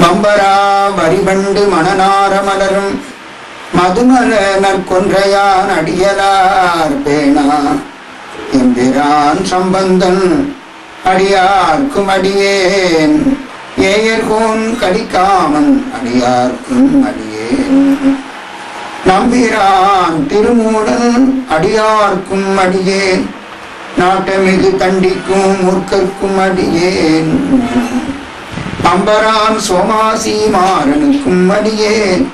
மம்பரா வரிபண்டு மணநார மலரும் மதுமல நற்கொன்றையான் அடியலார் பேணா. எம்பிரான் சம்பந்தன் அடியார்க்கும் அடியேன். ஏயர்கோன் கடிக்காமன் அடியார்க்கும் அடியேன். நம்பிரான் திருமூடன் அடியார்க்கும் அடியேன். நாட்டமிகு தண்டிக்கும் மூர்க்கர்க்கும் அடியேன். அம்பரான் சோமாசி மாறனுக்கும் அடியேன்.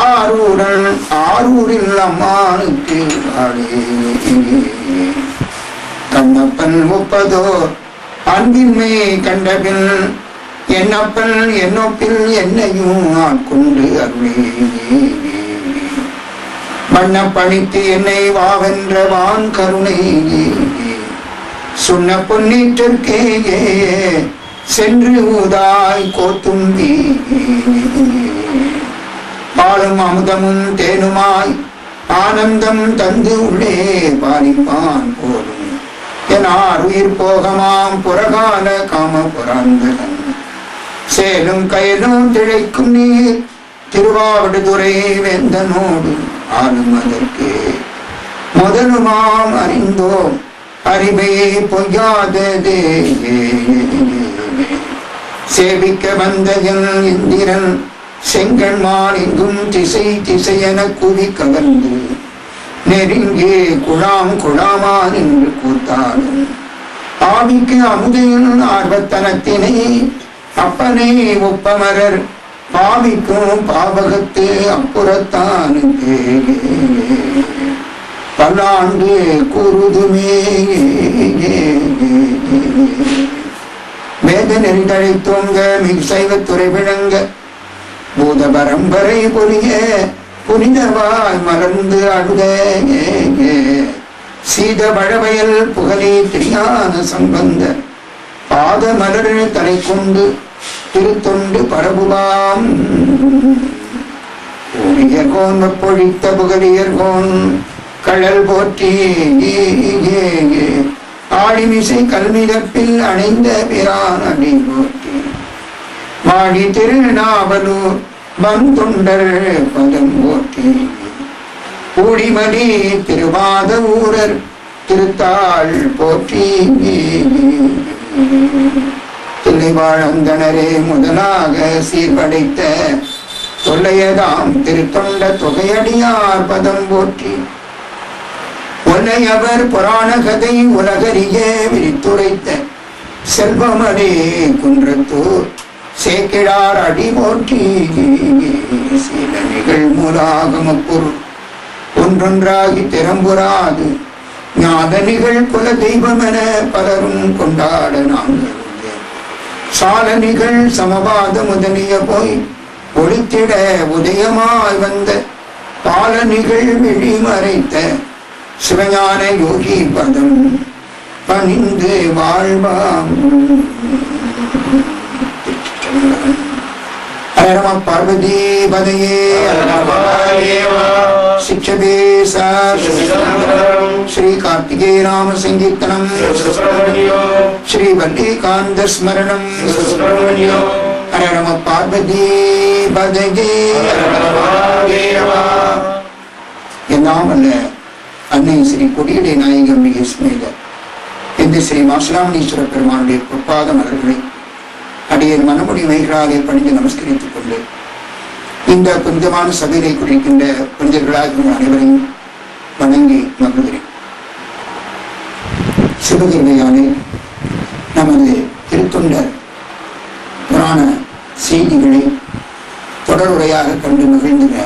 ஆரூரன் ஆரூரில் அம்மானுக்கு கண்ணப்பன் முப்பதோர் அன்பின்மை கண்டபின் என்னப்பன் என்னொப்பில் என்னையும் ஆட்கொண்டு அருளே மன்ன பணித்து என்னை வாவென்ற வான் கருணை சொன்ன பொன்னீற்றிற்கே சென்று ஊதாய் கோத்தும்பி பாலும் அமுதமும் தேனுமாய் ஆனந்தம் தந்து உள்ளே பாலிப்பான் போலும். எனார் உயிர் போகமாம் புறகால காம புராந்தகன். சேலும் கயலும் திளைக்கும் நீர் திருவாவடுதுறை வேந்தனோடு ஆளும் அதற்கு முதலுமாம் அறிந்தோம். அறிவையே பொய்யாததே சேவிக்க வந்த இந்திரன் செங்கண்மான் எங்கும் திசை திசையென கூவி கவர்ந்து நெருங்கி குழாம் குழாமா நின்று கூத்தாடும் ஆவிக்கு அமுதையின் ஆர்வத்தனத்தினை அப்பனே ஒப்பமரர் பாவிக்கும் பாவகத்தே அப்புறத்தானுக்கு பல்லாண்டு கூறுதுமே வேத நெறிதழை தூங்க மிகு சைவத்துறை விளங்க பூத பரம்பரை பொலிய புனிதவாய் மலர்ந்து அழுத சீத வழவயல் புகழே திரியான சம்பந்த பாத மலர் தலை கொண்டு திருத்தொண்டு பரபுவாம் ஊழியர்கோன் பொழித்த புகழியர்கோன் கழல் போற்றி. ஆடிமிசை கல்மிதப்பில் அணைந்த பிரான் அடி போற்றி. மாடி திருநாவலூர் வந்தொண்டர் பதம் போற்றி. கூடிமடி திருவாத ஊரர் திருத்தாள் போற்றி. தில்லைவாழந்தனரே முதலாக சீர்படைத்த தொல்லையதாம் திருத்தொண்ட தொகையடியார் பதம் போற்றி. உன்னையவர் புராண கதை உலகறிய விரித்துரைத்த செல்வமடே குன்றத்தூர். சேக்கிழார் அடி போற்றி சில நிகழ்முலாகம பொருள் ஒன்றொன்றாகி திறம்புறாது ஞாத நிகழ் குல தெய்வமென பலரும் கொண்டாட நாங்கள் சாலனிகள் சமபாத முதலிய போய் ஒளித்திட உதயமாய் வந்த பால நிகழ் விழி மறைத்த சிவஞான யோகி பதம் பணிந்து வாழ்வாம். ஹரம பார்வதி பதையே ராம சங்கீர்த்தனம் ஸ்ரீ வல்லிகாந்த ஸ்மரணம் ஹரம பார்வதி பதையே எல்லாம் அல்ல அன்னை ஸ்ரீ கொடியடை நாயகம் மிக ஸ்மேதர் இந்த ஸ்ரீ மாசுலாமணீஸ்வர பெருமானுடைய பொற்பாத மலர்களை அடைய மனமுடி வைகளாலே பணிந்து நமஸ்கரித்துக் கொண்டு இந்த புனிதமான சபையை குறிக்கின்ற புனிதர்களாக அனைவரையும் வணங்கி மகிழ்கிறேன். சிவகிருமையாலே நமது திருத்தொண்டர் புராண செய்திகளை தொடருடையாக கண்டு மகிழ்ந்த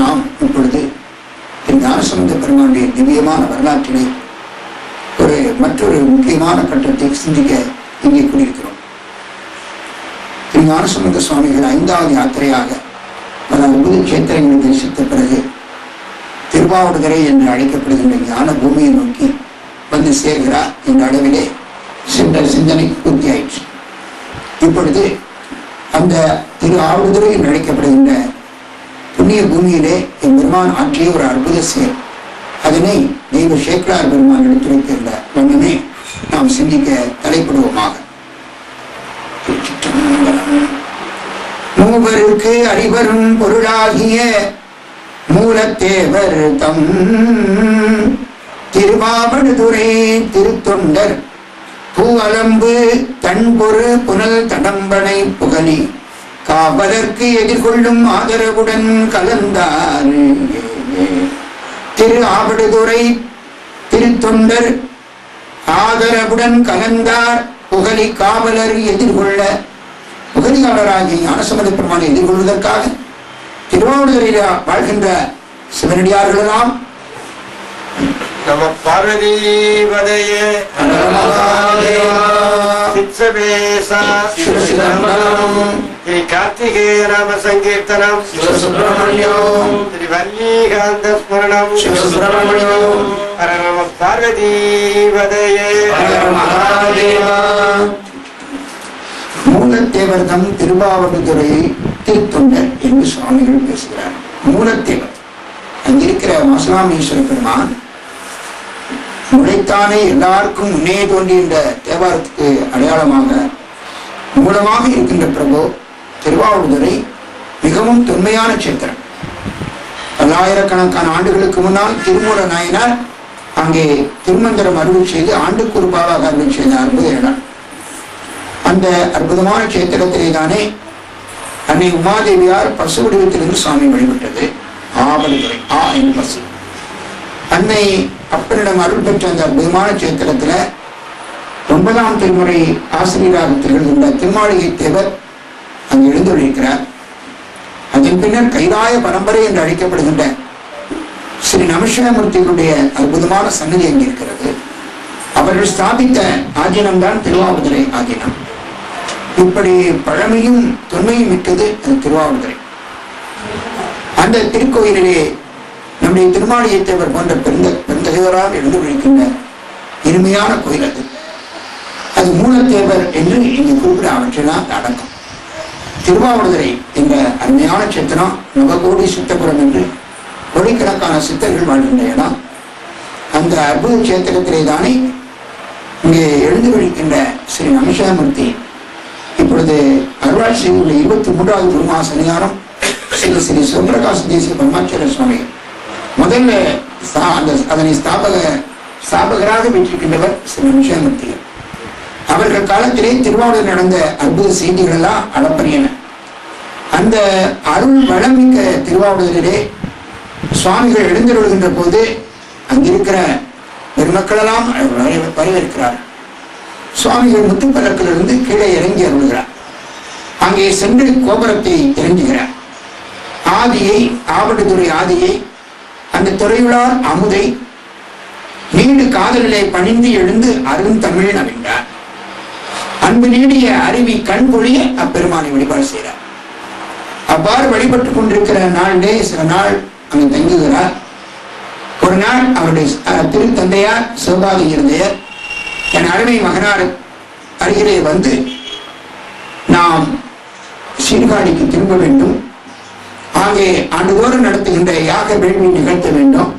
நாம் இப்பொழுது திரு ஞானசம்பந்த பெருமானுடைய திவ்யமான வரலாற்றினை ஒரு மற்றொரு முக்கியமான கட்டத்தை சிந்திக்க இங்கே கூடியிருக்கிறோம். திரு ஞானசம்பந்த சுவாமிகள் ஐந்தாவது யாத்திரையாக பல ஒன்பது கேத்திரங்களை தரிசித்த பிறகு திருவாவடுதுறை என்று அழைக்கப்படுகின்ற ஞான பூமியை நோக்கி வந்து சேர்கிறார் என்ற அளவிலே சென்ற சிந்தனை பூர்த்தியாயிற்று இப்பொழுது அந்த திரு ஆவடுதுறை என்று அழைக்கப்படுகின்ற புண்ணிய பூமியிலே என் பெருமான் ஆற்றிய ஒரு அற்புத செயல் அதனை தெய்வ சேக்கரார் பெருமான் எடுத்துரைத்திருந்த வண்ணமே நாம் சிந்திக்க தலைப்படுவோமாக. மூவருக்கு அறிவரும் பொருளாகிய மூலத்தேவர் தம் திருவாவடுதுறை திருத்தொண்டர் பூவலம்பு தன்பொரு புனல் தடம்பனை புகழி காவலர்க்கு எதிர்கொள்ளும் ஆதரவுடன் கலந்தார். திரு ஆவடுதுறை திருத்தொண்டர் ஆதரவுடன் கலந்தார். புகழி காவலர் எதிர்கொள்ள புகழியாளராகிய ஞானசம்பந்த பெருமானை எதிர்கொள்வதற்காக திருவாவூரில் வாழ்கின்ற சிவனடியார்களெல்லாம் நம சிவசிதம்பரம். ஸ்ரீ கார்த்திகேய நாம சங்கீர்த்தனம் சிவசுப்பிரமணியம் ஸ்ரீ வல்லீகாந்த ஸ்மரணம். சிவசுப்பிரமணியம் ஹர நம பார்வதீபதையே மூலத்தேவர் தம் திருவாவடுதுறை திருத்தொண்டர் என்று சுவாமிகள் பேசுகிறார். மூலத்தேவர். அங்கிருக்கிற மசலாமீஸ்வர பெருமான் உழைத்தானே எல்லாருக்கும் முன்னே தோன்றிய தேவாரத்துக்கு அடையாளமாக மூலமாக இருக்கின்ற பிரபு திருவாவடுதுறை மிகவும் தொன்மையான சேத்திரம் பல்லாயிரக்கணக்கான ஆண்டுகளுக்கு முன்னால் திருமூல நாயனார் அங்கே திருமந்திரம் அருள் செய்து ஆண்டுக்கு ஒரு பாவாக அருள் செய்த அற்புத இடம் அந்த அற்புதமான சேத்திரத்திலே தானே அன்னை உமாதேவியார் பசு வடிவத்திலிருந்து சுவாமி வழிபட்டது. ஆவலுதுறை ஆ என் பசு. அன்னை அப்பனிடம் அருள் பெற்ற அந்த அற்புதமான சேத்திரத்துல ஒன்பதாம் திருமுறை ஆசிரியராக திகழ்கின்ற திருமாளிகை தேவர் அங்கு எழுந்துள்ளிருக்கிறார் அதன் பின்னர் கைலாய பரம்பரை என்று அழைக்கப்படுகின்ற ஸ்ரீ நமசிவமூர்த்திகளுடைய அற்புதமான சன்னதி அங்கே இருக்கிறது. அவர்கள் ஸ்தாபித்த ஆதீனம் தான் திருவாவூதுரை ஆதீனம். இப்படி பழமையும் தொன்மையும் மிக்கது அது திருவாவூதுரை அந்த திருக்கோயிலிலே நம்முடைய திருமாளியத்தேவர் போன்ற பெருந்த பெருந்தகைவரால் எழுந்து விழிக்கின்ற இனிமையான கோயில் அது. அது மூலத்தேவர் என்று இங்கு குறிப்பிட அவற்றெல்லாம் அடக்கம் திருவாவூதுரை என்ற அருமையான சித்திரம் நவகோடி சுத்தபுரம் என்று கோடிக்கணக்கான சித்தர்கள் வாழ்கின்ற இடம் அந்த அற்புத சேத்திரத்திலே தானே இங்கே எழுந்து விழிக்கின்ற ஸ்ரீ நமசிவாமூர்த்தி இப்பொழுது அருளாட்சி உள்ள இருபத்தி மூன்றாவது குருமா சன்னிதானம் ஸ்ரீ ஸ்ரீ சிவபிரகாச தேசிய பரமாச்சார சுவாமி. முதல்ல அந்த அதனை ஸ்தாபக ஸ்தாபகராக பெற்றிருக்கின்றவர் ஸ்ரீ நமசிவாமூர்த்தி அவர்கள் காலத்திலே திருவாரூர் நடந்த அற்புத செய்திகள் எல்லாம் அளப்பரியன. அந்த அருள் வளமிக்க திருவாவூரிலே சுவாமிகள் எழுந்தருள்கின்ற போது அங்கிருக்கிற பெருமக்களெல்லாம் வரவேற்கிறார். சுவாமிகள் முத்துப்பல்லக்கிலிருந்து கீழே இறங்கி அருள்கிறார். அங்கே சென்று கோபுரத்தை இறங்குகிறார். ஆதியை ஆவடுதுறை ஆதியை அந்த துறையுளார் அமுதை நீடு காதலிலே பணிந்து எழுந்து அருந்தமிழ் நவின்றார் அன்பு நீடிய அருவி கண் பொழிய அப்பெருமானை வழிபாடு செய்கிறார் அவ்வாறு வழிபட்டுக் கொண்டிருக்கிற நாளிலே சில நாள் அவன் தங்குகிறார் ஒரு நாள் அவருடைய திரு திருத்தந்தையார் சிவபாதி இருந்தையர் என் அருமை மகனார் அருகிலே வந்து நாம் சீர்காழிக்கு திரும்ப வேண்டும். ஆங்கே ஆண்டுதோறும் நடத்துகின்ற யாக வேள்வி நிகழ்த்த வேண்டும்.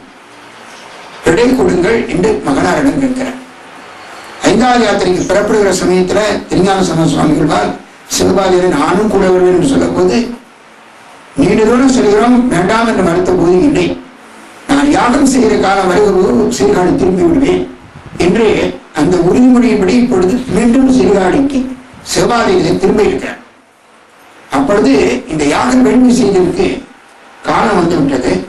விடை கொடுங்கள் என்று மகனாரிடம் கேட்கிறார் ஐந்தாவது யாத்திரைக்கு புறப்படுகிற சமயத்தில் திருஞான சம சுவாமிகள் சிவபாதியரை நானும் கூட வருவேன் என்று சொல்லும் போது நீண்ட தூரம் செல்கிறோம் வேண்டாம் என்று மறுத்த போது இல்லை. நான் யாகம் செய்கிற காலம் வருகிற சீர்காழி திரும்பி விடுவேன். என்று அந்த உறுதிமொழியின்படி இப்பொழுது மீண்டும் சீர்காழிக்கு சிவபாதியிலே திரும்ப இருக்கிறார். அப்பொழுது இந்த யாகம் வேள்வி செய்ததற்கு காலம் வந்துவிட்டது.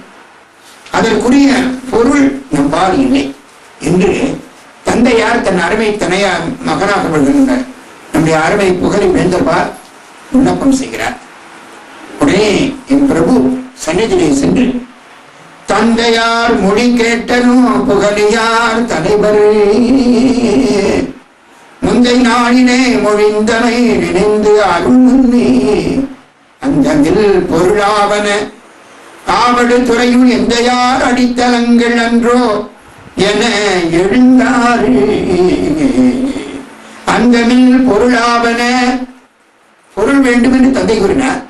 அதற்குரிய பொருள் நம்பால் இல்லை. என்று தந்தையார் தன் அருமை தனையார் மகனாக நம்முடைய அருமை புகழை வேந்தர்பார் விண்ணப்பம் செய்கிறார். உடனே என் பிரபு சந்நிதியிலே சென்று தந்தையார் மொழி கேட்டனும் புகழியார் தலைவர். முந்தை நாளினே மொழிந்தனை நினைந்து அருள் அந்தங்கில் பொருளாவன ஆவடு துறையும் எந்தையார் அடித்தலங்கள் அன்றோ என எழுந்தாரு. அந்தமில் பொருளாவன பொருள் வேண்டும் என்று தந்தை கூறினார்.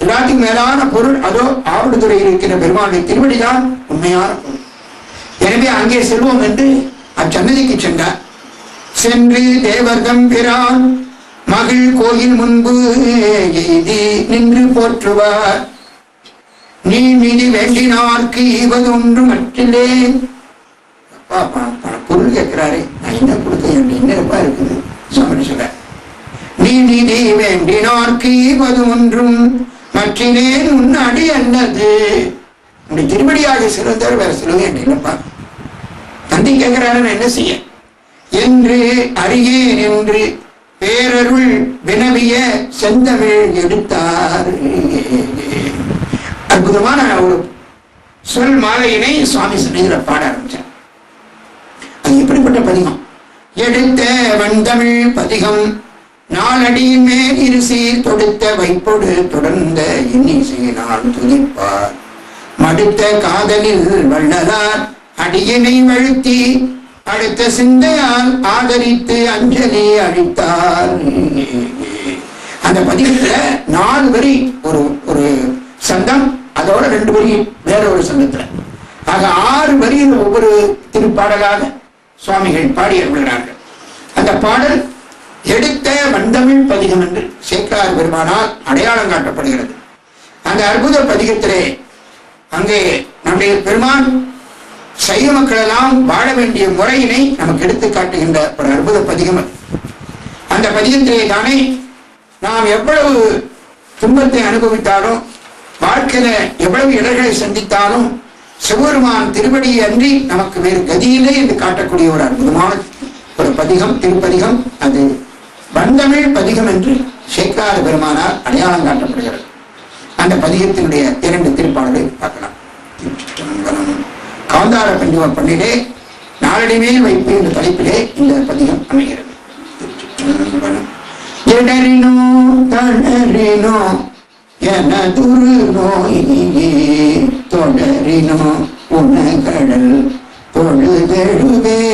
எல்லாத்துக்கும் மேலான பொருள் அதோ ஆவடுதுறையில் இருக்கிற பெருமாளுடைய திருவடிதான் உண்மையான பொருள் எனவே அங்கே செல்வோம் என்று அச்சன்னதிக்கு சென்றார். சென்று தேவர்தம் பிரான் மகிழ் கோயில் முன்பு எய்தி நின்று போற்றுவார். நீ மிதி வேண்டினார்க்கு ஈவதொன்று மற்றிலே அப்பா பொருள் கேட்கிறாரு. நான் என்ன கொடுக்க என்னப்பா இருக்குது? சுவாமி சொல்ற நீ நிதி வேண்டினார்க்கு இவது ஒன்றும் ஆற்றினேன் உன் அடி என்னது உன்னுடைய திருவடியாக சிறந்தவர் வேற சொல்லுவேன் இல்லப்பா? தந்தி கேட்கிறாரு நான் என்ன செய்ய? என்று அறியேன் என்று பேரருள் வினவிய செந்தமிழ் எடுத்தார். அற்புதமான ஒரு சொல் மாலையினை சுவாமி சன்னிதியில் பாட ஆரம்பிச்சார். அது எப்படிப்பட்ட பதிகம்? எடுத்த வந்தமிழ் பதிகம். நாளடியின் மேல் இருசி தொடுத்த வைப்பொடு தொடர்ந்த இன்னிசையினால் துதிப்பார் மடுத்த காதலில் வள்ளலார் அடியினை வழுத்தி அடுத்த சிந்தையால் ஆதரித்து அஞ்சலி அளித்தார் அந்த பதிவுல நாலு வரி ஒரு ஒரு சந்தம் அதோட ரெண்டு வரி வேற ஒரு சந்தத்துல ஆக ஆறு வரியில் ஒவ்வொரு திருப்பாடலாக சுவாமிகள் பாடி அருள்கிறார்கள் அந்த பாடல் எடுத்த வந்தமிழ் பதிகம் என்று சேக்கார் பெருமானால் அடையாளம் காட்டப்படுகிறது. அந்த அற்புத பதிகத்திலே அங்கே நம்முடைய பெருமான் சைவ மக்களெல்லாம் வாழ வேண்டிய முறையினை நமக்கு எடுத்து காட்டுகின்ற ஒரு அற்புத பதிகம் அந்த பதிகத்திலே தானே நாம் எவ்வளவு துன்பத்தை அனுபவித்தாலும் வாழ்க்கையில எவ்வளவு இடர்களை சந்தித்தாலும் சிவபெருமான் திருவடியை அன்றி நமக்கு வேறு கதியில்லை என்று காட்டக்கூடிய ஒரு அற்புதமான ஒரு பதிகம் திருப்பதிகம் அது. வந்தமிழ் பதிகம் என்று சேக்காத பெருமானால் அடையாளம் காட்டப்படுகிறது. அந்த பதிகத்தினுடைய இரண்டு திருப்பாடலை பார்க்கலாம். கவுந்தார காந்தார பஞ்சுவ பண்ணிலே நாளடிமேல் வைப்பு என்ற தலைப்பிலே இந்த பதிகம் அமைகிறது. எடரினோ இடறினோ தளரினோ எனதுரு நோயே தொடரினோ உணகடல் பொழுதெழுவேன்.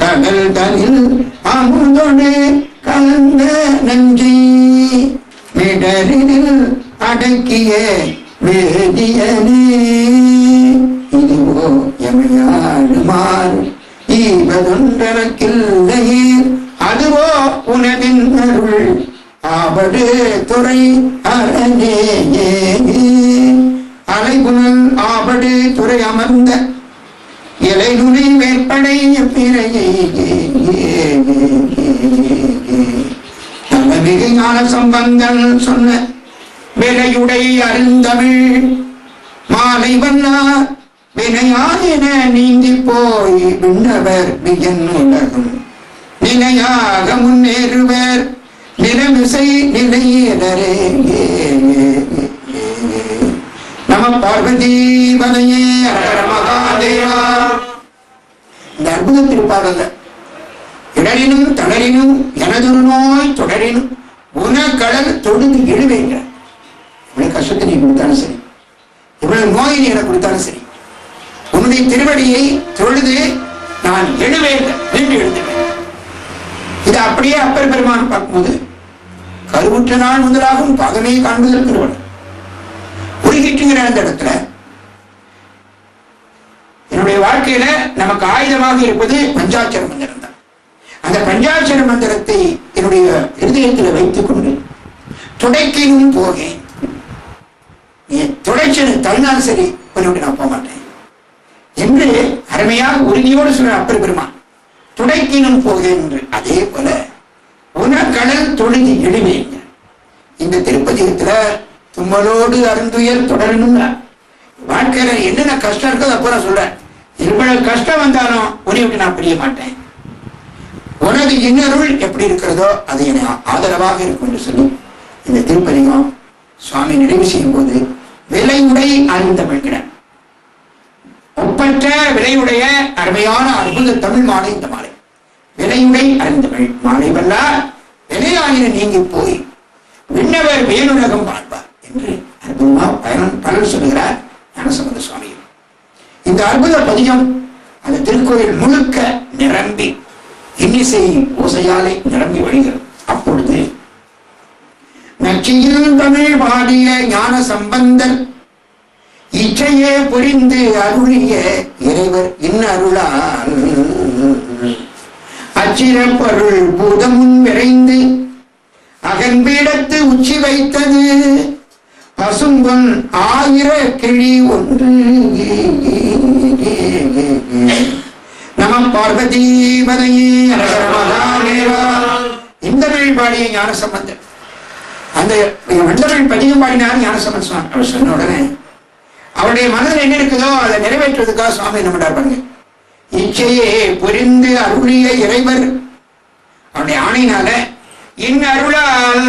கடல் தனில் அமுதொடு கலந்த நன்றி. மிடரில் அடக்கிய வேதியனே. இதுவோ எமையாடுமாறு ஈவதொன்றனக்கில்லையே அதுவோ உனதின் அருள் ஆபடு துறை அரணே அலைகுணல் ஆபடு துறை அமர்ந்த இலைநுனி வேற்படை பிறையே மிகு ஞான சம்பந்தன் சொன்ன விலையுடை அருந்தமிழ் மாலை வண்ணா வினையாயின நீங்கி போய் விண்ணவர் வியன் உலகம். நிலையாக முன்னேறுவர் நிலமிசை நிலையினரே நம பார்வதி வலையே மகாதேவா இந்த அற்புத திருப்பாடல்ல இடரினும் தளரினும் எனதொரு நோய் தொடரினும் உனக்கடல் தொழுது எழுவேங்க இவ்வளவு கஷ்டத்தை நீ கொடுத்தாலும் சரி. இவ்வளவு நோயை நீ எனக்கு கொடுத்தாலும் சரி. உன்னுடைய திருவடியை தொழுது நான் எழுவேன் நின்று எழுதுவேன் இது அப்படியே அப்பர் பெருமான் பார்க்கும்போது கருவுற்ற நாள் முதலாகும் பகமே காண்பதில் திருவள்ளுவர் உருகிட்டுங்கிற அந்த இடத்துல என்னுடைய வாழ்க்கையில நமக்கு ஆயுதமாக இருப்பது பஞ்சாட்சர மந்திரம் தான். அந்த பஞ்சாட்சர மந்திரத்தை என்னுடைய இருதயத்தில் வைத்துக் கொண்டு துடைக்கினும் போகேன் நீ துடைச்சது தள்ளினாலும் சரி உன்னை நான் போக மாட்டேன் என்று அருமையாக உறுதியோடு சொல்ற அப்பர் பெருமான். துடைக்கினும் போகேன் என்று. அதே போல உனக்கடல் தொழுதி எழுவேங்க இந்த திருப்பதிகத்துல தும்மலோடு அருந்துயர் தொடரணும் வாழ்க்கையில என்னென்ன கஷ்டம் இருக்கோ அதை பூரா சொல்றேன். இவ்வளவு கஷ்டம் வந்தாலும் உன்னை விட்டு நான் பிரிய மாட்டேன். உனது இன்னருள் எப்படி இருக்கிறதோ அது என ஆதரவாக இருக்கும் என்று சொல்லி இந்த திருப்பதிகம் சுவாமி நிறைவு செய்யும் போது விலையுடை அறிந்தமிழ்கிறார் ஒப்பற்ற விலையுடைய அருமையான அற்புத தமிழ் மாலை இந்த மாலை. விலையுடை அறிந்தமிழ் மாலை வல்லார் விலையாயின நீங்கி போய் விண்ணவர் வேலுலகம் வாழ்வார். என்று அற்புதமாக பயணம் பலர் சொல்லுகிறார் ஞானசம்பந்த சுவாமி. இந்த அற்புத பதிகம் அந்த திருக்கோயில் முழுக்க நிரம்பி இன்னிசை ஓசையாலை நிரம்பி வழிகிறது. அப்பொழுது நச்சியில் தமிழ் பாடிய ஞான சம்பந்தன் இச்சையே புரிந்து அருளிய இறைவர் இன்னருளால் அச்சிறப்பருள் பூதமும் விரைந்து அகன்பீடத்து உச்சி வைத்தது. பசும்பொன் ஆயிர கிளி ஒன்று. நம பார்வதி இந்த வழிபாடிய ஞான சம்பந்தர் அந்த வண்டவன் பதிகம் பாடினார் ஞானசம்பன் சுவாமி. அவர் சொன்ன உடனே அவருடைய மனதில் என்ன இருக்குதோ அதை நிறைவேற்றுவதுக்காக சுவாமி என்ன பண்றார் இச்சையே புரிந்து அருளிய இறைவர். அவருடைய ஆணையினால இன் அருளால்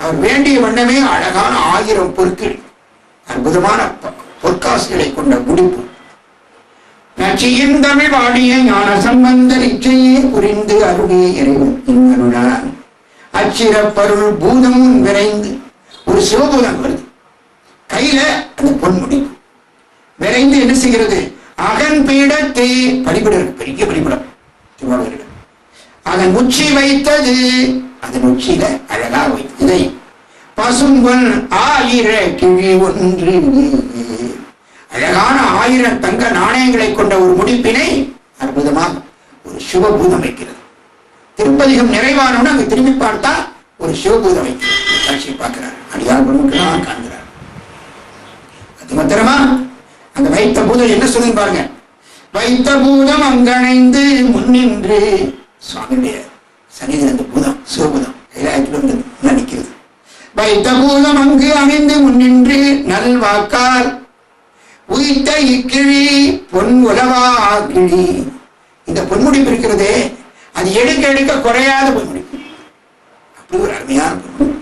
அவர் வேண்டிய வண்ணமே அழகான ஆயிரம் பொருட்கள் அற்புதமான பொற்காசுகளை கொண்ட முடிப்பு. நச்சியின் தமிழ் வாடிய ஞான சம்பந்த இச்சையே புரிந்து அருளிய இறைவன் இன் அச்சிறப்பருள் பூதம் விரைந்து ஒரு சிவபூதம் வருது. கையில அந்த பொன்முடி. விரைந்து என்ன செய்கிறது? அகன் பீடத்தை படிப்பிடம் பெரிய படிப்பிடம் அதன் உச்சி வைத்தது அதன் உச்சியில அழகா வைத்ததை பசும்பொன் ஆயிர கிழி ஒன்று. அழகான ஆயிரம் தங்க நாணயங்களை கொண்ட ஒரு முடிப்பினை அற்புதமாக ஒரு சிவபூதம் வைக்கிறது. திருப்பதிகம் நிறைவானோன்னு அங்க திரும்பி பார்த்தா ஒரு சிவபூதம் வைக்கிறது. காட்சியை பார்க்கிறார். அடியார் காண்கிறார். அது மாத்திரமா? அந்த வைத்த பூதம் என்ன சொல்லுங்க பாருங்க. வைத்த பூதம் அங்கணைந்து முன்னின்று. சுவாமியுடைய சன்னிதி அந்த பூதம் சிவபூதம் கைலாயத்தில் வந்து நடிக்கிறது வைத்த பூதம் அங்கு அணிந்து முன்னின்று நல்வாக்கால் உயிர்த்த இக்கிழி பொன் உலவா கிழி. இந்த பொன்முடிப்பு இருக்கிறதே அது எடுக்க எடுக்க குறையாத பொன்முடிப்பு அப்படி ஒரு அருமையான பொன்முடிப்பு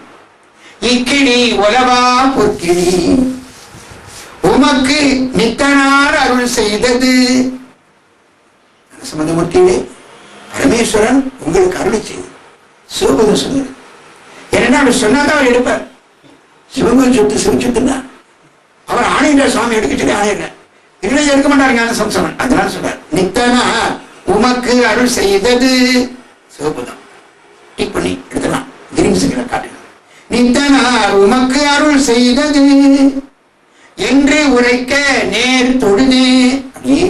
இக்கிழி உலவா பொற்கிழி. உமக்கு நித்தனார் அருள் செய்தது. சம்பந்தமூர்த்தியே பரமேஸ்வரன் உங்களுக்கு அருளை செய்யும். சிவபதம் சொன்னது ஏன்னா அவர் சொன்னாதான் அவர் எடுப்பார். சிவபுதம் சொத்து சிவ சொத்துன்னா அவர் ஆணையிட சுவாமி எடுக்க சொல்லி ஆணையிட இல்லை எடுக்க மாட்டார் ஞான சம்சவன்? அதனால சொல்றார் நித்தனா உமக்கு அருள் செய்தது சிவபுதம். டிக் பண்ணி எடுக்கலாம் கிரீன் காட்டு. நித்தனா உமக்கு அருள் செய்தது என்று உரைக்க நேர் தொழுதே. அப்படியே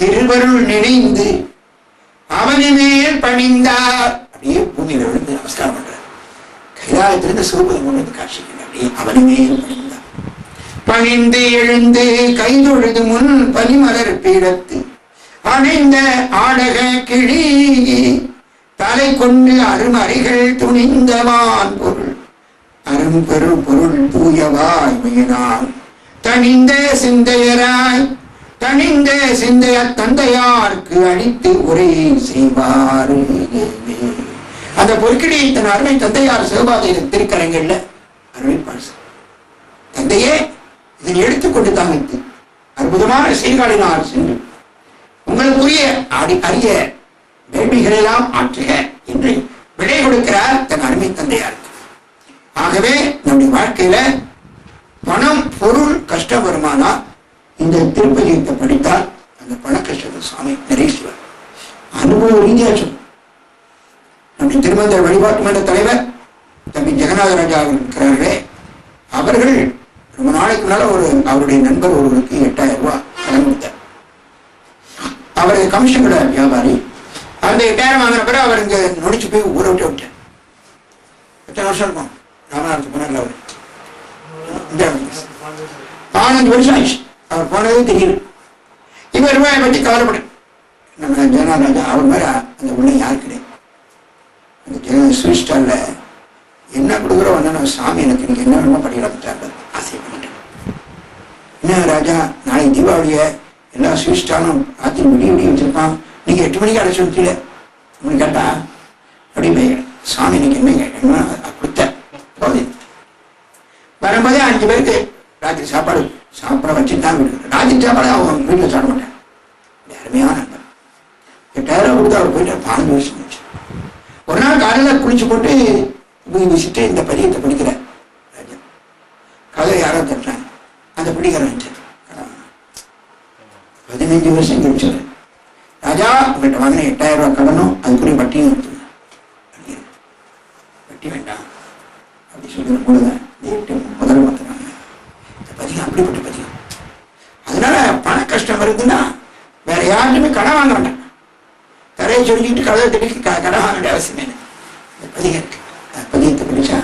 திருவருள் நினைந்து அவனி மேல் பணிந்தார். அப்படியே பூமியில விழுந்து நமஸ்காரம் பண்றார். கைலாயத்திலிருந்து சிவபதம் கொண்டு வந்து காட்சிக்கிறார் அப்படியே அவனி மேல் பணிந்தார். பணிந்து எழுந்து கைதொழுது முன் பனிமலர் பீடத்து அணைந்த ஆடக கிளி தலை கொண்டு அருமறைகள் துணிந்தவான் பொருள் அரும்பெரு பொருள் தூயவாய் மியினால் தனிந்த சிந்தையராய் தனிந்த சிந்தைய தந்தையார்க்கு அளித்து உரை செய்வார். அந்த பொற்கிடி தன் அருமை தந்தையார் சிவபாதையின் திருக்கரங்கள்ல அருமைப்பார் தந்தையே இதை எடுத்துக்கொண்டு தாமித்து அற்புதமான சீர்காழினார் சென்று உங்களுக்குரிய அடி அரிய வேள்விகளெல்லாம் ஆற்றுக என்று விடை கொடுக்கிறார் தன் அருமை தந்தையார் ஆகவே நம்முடைய வாழ்க்கையில பணம் பொருள் கஷ்டம் வருமானால் இந்த திருப்பதியத்தை படித்தால் அந்த பண சுவாமி நிறைய அனுபவம் அனுபவ ரீதியா நம்முடைய திருமந்திர வழிபாட்டு மன்ற தலைவர் தம்பி ஜெகநாத ராஜா அவர் இருக்கிறார்களே அவர்கள் ரொம்ப நாளைக்கு மேலே ஒரு அவருடைய நண்பர் ஒருவருக்கு எட்டாயிரம் ரூபாய் கடன் கொடுத்தார். அவரது கமிஷன் கடை வியாபாரி. அந்த எட்டாயிரம் வாங்கின பிறகு அவர் இங்கே நொடிச்சு போய் ஊற விட்டு விட்டார் எத்தனை வருஷம் இருக்கும்? ராமநாதத்துக்கு போனார்ல அவர். பதினஞ்சு வருஷம் ஆயிடுச்சு. அவர் போனதும் தெரியல இவர் ரூபாயை பற்றி கவலைப்படு நம்ம ஜெகநாதராஜா அவர் மாதிரி அந்த உள்ள யார் கிடையாது. அந்த ஜெய ஸ்வீட் ஸ்டால்ல என்ன கொடுக்குறோ வந்தாலும் சாமி எனக்கு நீங்கள் என்ன வேணுமோ பண்ணிடலாம் ஆசை பண்ணிட்டேன். என்ன ராஜா? நாளைக்கு தீபாவளியை எல்லா ஸ்வீட் ஸ்டாலும் ராத்திரி விடிய விடிய வச்சிருப்பான். நீங்கள் எட்டு மணிக்கு அடைச்சு விட்டீங்க அப்படின்னு கேட்டா அப்படின்னு சாமி எனக்கு என்ன என்ன? கொடுத்தேன். போகுது வரும்போதே அஞ்சு பேருக்கு ராத்திரி சாப்பாடு சாப்பிட வச்சு தான் வீடு ராத்திரி சாப்பாடு அவன் வீட்டில் சாப்பிட மாட்டேன். இது அருமையான நண்பன் டயரை கொடுத்து அவர் போயிட்டு பதினஞ்சு வருஷம் ஆச்சு ஒரு நாள் காலையில் குளிச்சு போட்டு போய் வச்சுட்டு இந்த பதியத்தை படிக்கிறேன். ராஜா. கதை யாரோ தட்டுறாங்க அந்த பிடிக்கிறேன் பதினஞ்சு வருஷம் கழிச்சு ராஜா உங்கள்கிட்ட வாங்கின எட்டாயிரம் ரூபாய் கடனும் அதுக்குரிய வட்டியும் எடுத்துங்க வட்டி வேண்டாம். அப்படி சொல்லுற பொழுது முதல்ல பார்த்துறாங்க இந்த பதிகம் அப்படிப்பட்ட அதனால பண கஷ்டம் இருக்குன்னா வேற யாருமே கடன் வாங்க வேண்டாம். கரையை சொல்லிக்கிட்டு கதை தெரிவிக்க கடன் வாங்க வேண்டிய அவசியம் இல்லை. இந்த பதிகம் இருக்கு. பதிகத்தை படிச்சா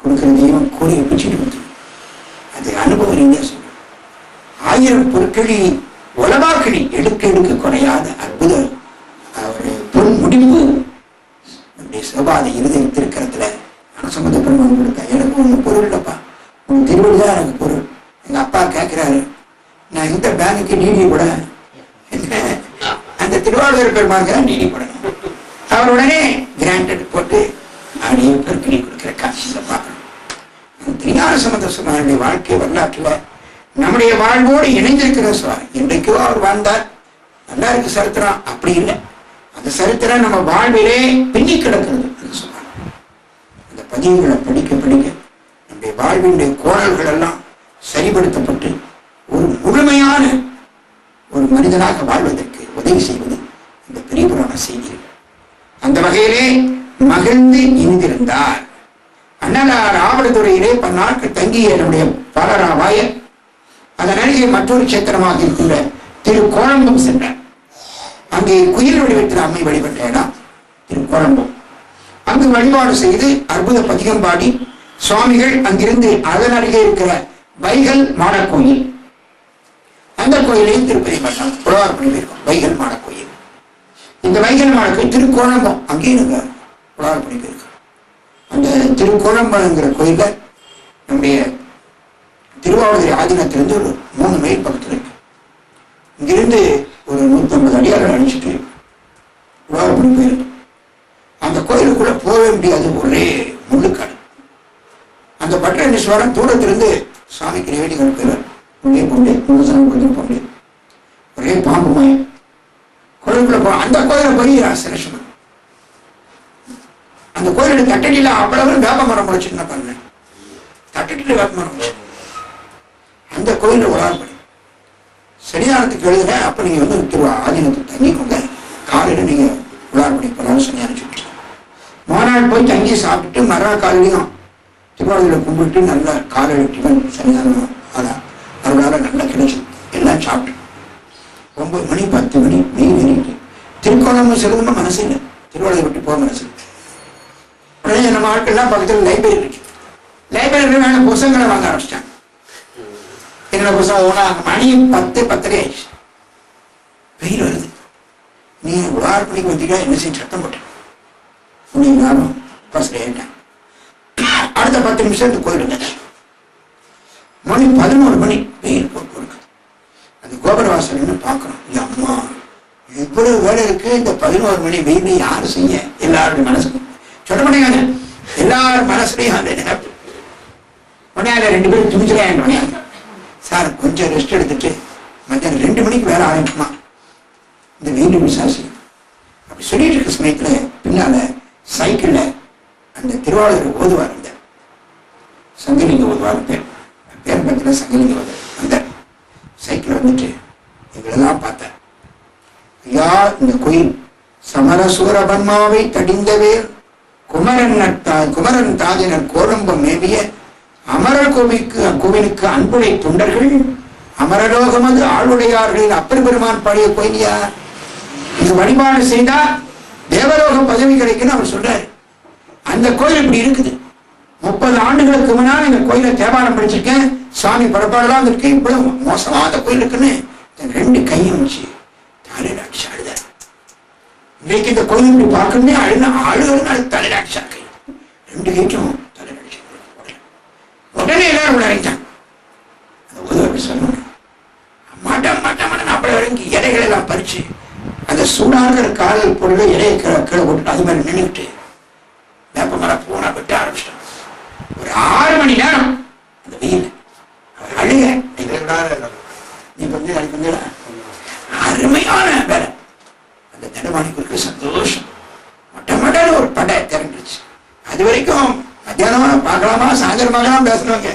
கொடுக்குறதையும் கூறி பிடிச்சிட்டு வந்துடும் அது அனுபவம் ரீதியாக சொல்லும் ஆயிரம் பொருட்களி உலவாக்கிளி எடுக்க எடுக்க குறையாத அற்புதம் ஒரு பொன் முடிவு நம்முடைய சிவபாத இருதயத்தில் இருக்கிறதுல சம்பந்தப்படும் கொடுக்க எனக்கு ஒன்றும் பொருள் இல்லைப்பா. உன் திருவள்ளுதான் எனக்கு பொருள். எங்கள் அப்பா கேட்குறாரு நான் இந்த பேங்குக்கு நீடி கூட. அந்த திருவாளூர் பெருமாங்க நீதி நீடி போடணும் அவர் உடனே கிராண்டட் போட்டு அப்படியே பொருட்களி கொடுக்கிற காட்சியில பார்க்கணும். திருஞான சம்பந்த சுவாமியுடைய வாழ்க்கை வரலாற்றுல நம்முடைய வாழ்வோடு இணைஞ்சிருக்கிற சுவாமி இன்றைக்கோ அவர் வாழ்ந்தார். நல்லா இருக்கு சரித்திரம். அப்படி இல்லை. அந்த சரித்திரம் நம்ம வாழ்விலே பின்னி கிடக்கிறது என்று சொன்னார் அந்த பதிவுகளை படிக்க படிக்க நம்முடைய வாழ்வினுடைய கோணல்கள் எல்லாம் சரிபடுத்தப்பட்டு ஒரு முழுமையான ஒரு மனிதனாக வாழ்வதற்கு உதவி செய்வது இந்த பெரிய புராண செய்திகள் அந்த வகையிலே மகிழ்ந்து இணைந்திருந்தார். அண்ணலார் ஆவணத்துறையிலே பல நாட்கள் தங்கிய நம்முடைய பாலராவாய அதன் அருகே மற்றொரு சேத்திரமாக இருக்கின்ற திரு கோழம்பம் சென்றார். அங்கே குயில் வடிவத்தில் அம்மை வழிபட்ட இடம் திரு கோழம்பம் அங்கு வழிபாடு செய்து அற்புத பதிகம் பாடி சுவாமிகள் அங்கிருந்து அதன் அருகே இருக்கிற வைகல் மாடக்கோயில் அந்த கோயிலையும் திருப்பதி மன்றம் புலவார்பணி பண்ணியிருக்கோம் வைகல் கோயில். இந்த வைகல் மாடக்கோயில் திருக்கோழம்பம் அங்கேயும் நாங்கள் புலவார்பணி பண்ணியிருக்கோம் அந்த திருக்கோழம்பங்கிற கோயில்ல நம்முடைய திருவாவூர் ஆதீனத்திலிருந்து ஒரு மூணு மைல் பக்கத்தில் இருக்கு. இங்கிருந்து ஒரு நூற்றம்பது அடியாளர் அனுப்பிச்சிட்டு புலவார்பணி போயிருக்கு அந்த கோயிலுக்குள்ளே போகவே முடியாது ஒரே முள்ளுக்காடு. அந்த பட்டரணீஸ்வரன் தூரத்திலிருந்து சாமிக்கு நிவேதிகள் பெறுவார் உள்ளே போண்டு முழுசாமி கோயிலுக்கு போண்டு ஒரே பாம்பு மயம் கோயிலுக்குள்ள போ அந்த கோயிலை போய் சிரேஷன் அந்த கோயிலுக்கு தட்டடியில் அவ்வளவு வேப்ப மரம் முளைச்சுன்னு பண்ணேன் தட்டடியில் வேப்ப மரம் முளைச்சு அந்த கோயிலில் உலாற்படி சன்னிதானத்துக்கு எழுதுறேன் அப்ப நீங்க வந்து திரு ஆதீனத்துக்கு கொடுங்க. காலடி நீங்க உலாற்படி போலாம் சன்னிதானம் சொல்லிட்டு மறுநாள் போய் தங்கி சாப்பிட்டுட்டு மறுநாள் காலையிலையும் திருவாரூரில் கும்பிட்டு நல்லா காலையில் டிஃபன் சன்னிதானம் அதான் அதனால நல்லா கிடைச்சு எல்லாம் சாப்பிட்டு? ஒன்பது மணி பத்து மணி மெய் மணிக்கு திருக்கோணம் செல்லுமா மனசு இல்லை. திருவாரூர் விட்டு போக மனசு உடனே நம்ம ஆட்கள்லாம் பக்கத்தில் லைப்ரரி இருக்கு. லைப்ரரி வேணா புத்தகங்களை வாங்க ஆரம்பிச்சிட்டாங்க. என்னோட புத்தகம் ஓனா மணி பத்து பத்தரை ஆயிடுச்சு. வெயில் வருது. நீ ஒரு ஆறு வந்தீங்க என்ன செய்ய சத்தம் போட்டேன் நீ நானும் பஸ்ல ஏறிட்டேன் அடுத்த பத்து நிமிஷம் இந்த கோயிலுங்க மணி பதினோரு மணி வெயில் போட்டு இருக்கு அந்த கோபுரவாசல் பார்க்கணும். என் அம்மா இவ்வளவு வேலை இருக்கு. இந்த பதினோரு மணி வெயில் யாரும் செய்ய? எல்லாருடைய மனசுக்கும். சொல்ல முடியாது எல்லாரும் மனசுலையும் அந்த நினைப்பு. உடனே ரெண்டு பேரும் துணிச்சலாங்க சார் கொஞ்சம் ரெஸ்ட் எடுத்துட்டு மத்தியானம் ரெண்டு மணிக்கு வேலை ஆரம்பிக்குமா? இந்த வெயில் விசாசி அப்படி சொல்லிட்டு இருக்க சமயத்துல பின்னால சைக்கிள்ல அந்த திருவாளூர் ஓதுவார் இந்த சங்கலிங்க ஓதுவார் பேர். பேர் பக்கத்தில் அந்த சைக்கிள் வந்துட்டு எங்களெல்லாம் பார்த்தேன் ஐயா இந்த கோயில் சமரசூர பன்மாவை தடிந்தவே குமரன் தா குமரன் தாதினர் கோலம்பம் மேவிய அமரர் கோவிக்கு கோவிலுக்கு அன்புடை தொண்டர்கள் அமரலோகமது ஆளுடையார்களின் அப்பர் பெருமான் பாடிய கோயிலியா இது வழிபாடு செய்தா தேவலோக பதவி கிடைக்குன்னு அவர் சொல்றாரு அந்த கோயில் இப்படி இருக்குது. முப்பது ஆண்டுகளுக்கு முன்னால் இந்த கோயிலை தேவாரம் படிச்சிருக்கேன். சாமி பரப்பாடலாம் அந்த கை இவ்வளவு மோசமான கோயில் இருக்குன்னு இந்த ரெண்டு கையும் வச்சு தலையில அடிச்சு அழுதார். இன்னைக்கு இந்த கோயில் இப்படி பார்க்கணுமே அழுத அழுகிறதுனால தலையில அடிச்சா கை ரெண்டு கைக்கும் தலையில அடிச்சு உடனே. எல்லாரும் உள்ள இறங்கிட்டாங்க. அந்த உதவி சொன்னோம் மாட்டான் மாட்டான் அப்படி இறங்கி இடைகளை எல்லாம் பறிச்சு அந்த சூடாகிற காதல் பொருளை இடையை கீழே கீழே போட்டு அது மாதிரி நின்றுட்டு வேப்ப மரம் பூனை வெட்ட ஆரம்பிச்சிட்டான் ஒரு ஆறு மணி நேரம் அந்த வெயில் அவர் அழுக நீங்க நீ வந்து எனக்கு வந்து அருமையான வேலை அந்த தடமாணிக்கு சந்தோஷம் மொட்டை மொட்டைன்னு ஒரு படை திரண்டுச்சு அது வரைக்கும் மத்தியானமா பார்க்கலாமா சாயந்தரமாகலாம் பேசுறவங்க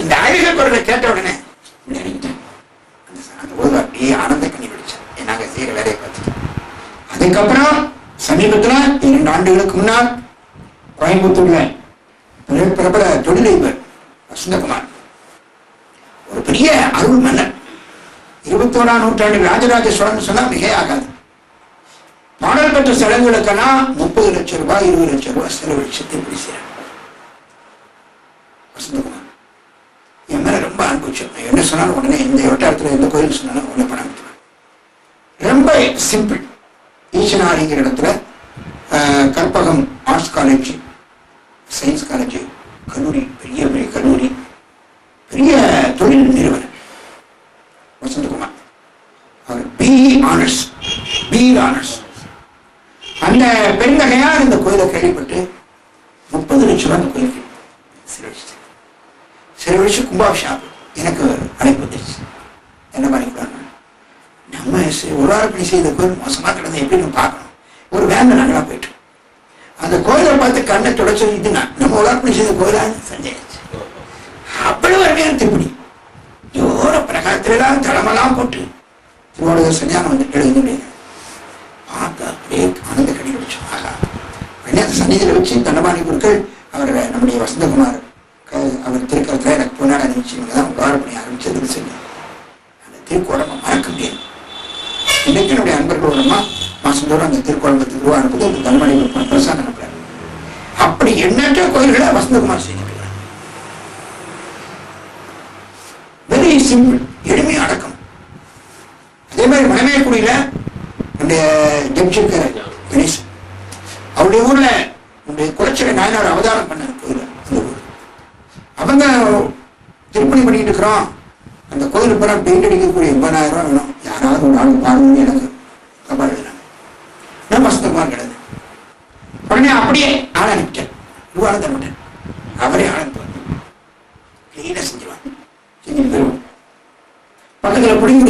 இந்த அழுகை குரலை கேட்ட உடனே இப்படி இறங்கிட்டேன் அந்த ச- அந்த ஒரு அப்படியே ஆனந்த கண்ணி பிடிச்சேன் நாங்க செய்யற வேலையை பார்த்துட்டு அதுக்கப்புறம் சமீபத்துல இரண்டு ஆண்டுகளுக்கு முன்னால் கோயம்புத்தூர்ல பிரபல தொழிலதிபர் வசந்தகுமார். ஒரு பெரிய அருள் மன்னர் இருபத்தோராம் நூற்றாண்டு ராஜராஜ சோழன் சொன்னா ஆகாது. பாடல் பெற்ற ஸ்தலங்களுக்கெல்லாம் முப்பது லட்சம் ரூபாய் இருபது லட்சம் ரூபாய் செலவழிச்சத்தை திருப்பதி வசந்தகுமார். என் மேல ரொம்ப அன்பு நான் என்ன சொன்னாலும் உடனே இந்த வட்டாரத்துல எந்த கோயில் சொன்னாலும் உடனே பணம் கொடுத்துருவேன். ரொம்ப சிம்பிள். ஈசனாரிங்கிற இடத்துல ஆஹ், Karpagam arts college science college கல்லூரி பெரிய பெரிய கல்லூரி பெரிய தொழில் நிறுவனம். வசந்தகுமார். அவர் பிஇ ஆனர்ஸ் பிஇ ஆனர்ஸ் அந்த பெருந்தகையார் இந்த கோயிலை கேள்விப்பட்டு முப்பது லட்சம் ரூபாய் அந்த கோயிலுக்கு செலவழிச்சு செலவழிச்சு கும்பாபிஷேகம். எனக்கு அழைப்பு வந்துருச்சு. என்ன மாதிரி நம்ம செ- ஒரு வாரப்படி செய்த கோயில் மோசமாக கிடந்து எப்படி நம்ம பார்க்கணும்? ஒரு வேந்த நாங்களாக போயிட்டு அந்த கோயிலை பார்த்து கண்ணை தொடச்சு இது நம்ம உலாப்பணி செய்த கோயிலா? சந்தேகிச்சு. அவ்வளவு வரைக்கும் திருப்பணி. ஜோர பிரகாரத்திலாம் தளமெல்லாம் போட்டு திருவாரூர சன்னியானம் வந்து எழுதி பார்த்தா அப்படியே ஆனந்த கடி ஆகா. உடனே அந்த சன்னிதியில் வச்சு தண்டபாணி குருக்கள் அவர் நம்முடைய வசந்தகுமார் அவர் திருக்கரத்தில் எனக்கு பொன்னாட இவங்க தான் வாரப்பணி ஆரம்பிச்சதுன்னு சொல்லி. அந்த திருக்கோலமை மறக்க முடியாது. இன்னைக்கு என்னுடைய அன்பர்களோடமா மாசந்தோறும் அந்த திருக்கோலம்பத்து ரூபா அனுப்புது அந்த தண்டபாணி குருக்கள் பிரசாதம் அப்படி எண்ணற்ற கோயில்களை வசந்தகுமார் செஞ்சிருக்கிறார் வெரி சிம்பிள் எளிமையா அடக்கம். அதே மாதிரி மலைமேற்குடியில நம்முடைய ஜம்ஷிக்கர் கணேசன். அவருடைய ஊர்ல நம்முடைய குளச்சலை நாயனார் அவதாரம் பண்ண கோயில் அந்த ஊர். அவங்க திருப்பணி பண்ணிட்டு இருக்கிறோம். அந்த கோயில் பூரா பெயிண்ட் அடிக்கக்கூடிய எண்பதாயிரம் ரூபாய் வேணும். யாராவது ஒரு ஆள் பாருங்க எனக்கு கபால் எழுதுறாங்க. நான் வசந்தகுமார் கிடையாது உடனே அப்படியே ஆள் அனுப்பிட்டேன். ரூபாய் மாட்டேன் அவரே ஆள் அனுப்புவார் கிளீனா செஞ்சுருவாங்க செஞ்சுட்டு போயிடுவோம்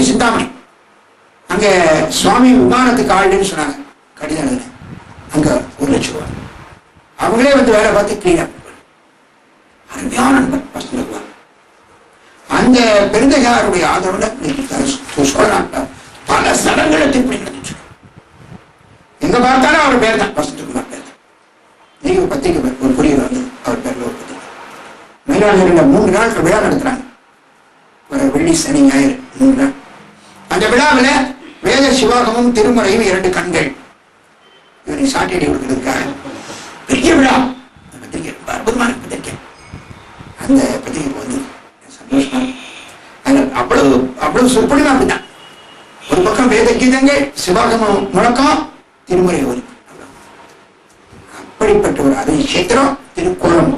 சிந்தாமணி. அங்க சுவாமி விமானத்துக்கு ஆளுன்னு சொன்னாங்க. கடிதம் எழுதுனேன். அங்க ஒரு லட்சம் ரூபா அவங்களே வந்து வேலை பார்த்து கிளீனா அருமையான நண்பர் பசங்க அந்த பெருந்தகாருடைய ஆதரவுல இன்னைக்கு பல ஸ்தலங்களை திருப்பி நடந்துச்சு எங்க பார்த்தாலும் அவர் பேர் தான் வசந்தகுமார் பேர் நீங்க ஒரு பேர், ஒரு குறியீடு வந்து அவர் பேர்ல ஒரு பத்திரிக்கை மயிலாடுதுறையில் மூன்று நாட்கள் விழா நடத்துறாங்க. வெள்ளி சனி ஞாயிறு மூணு நாள். அந்த விழாவில் வேத சிவாகமும் திருமறையும் இரண்டு கண்கள். இவரை சாட்டியடி கொடுக்கறதுக்காக. பெரிய விழா. அந்த பத்திரிகை ரொம்ப அற்புதமான பத்திரிகை. அந்த பத்திரிகை வந்து சந்தோஷமா அதில் அவ்வளவு அவ்வளவு சொற்பொழிவு அப்படிதான் ஒரு பக்கம் வேத கீதங்கள் சிவாகமம் முழக்கம் திருமுறை ஒரு அப்படிப்பட்ட ஒரு அதே கஷேத்திரம் திருக்கோலம்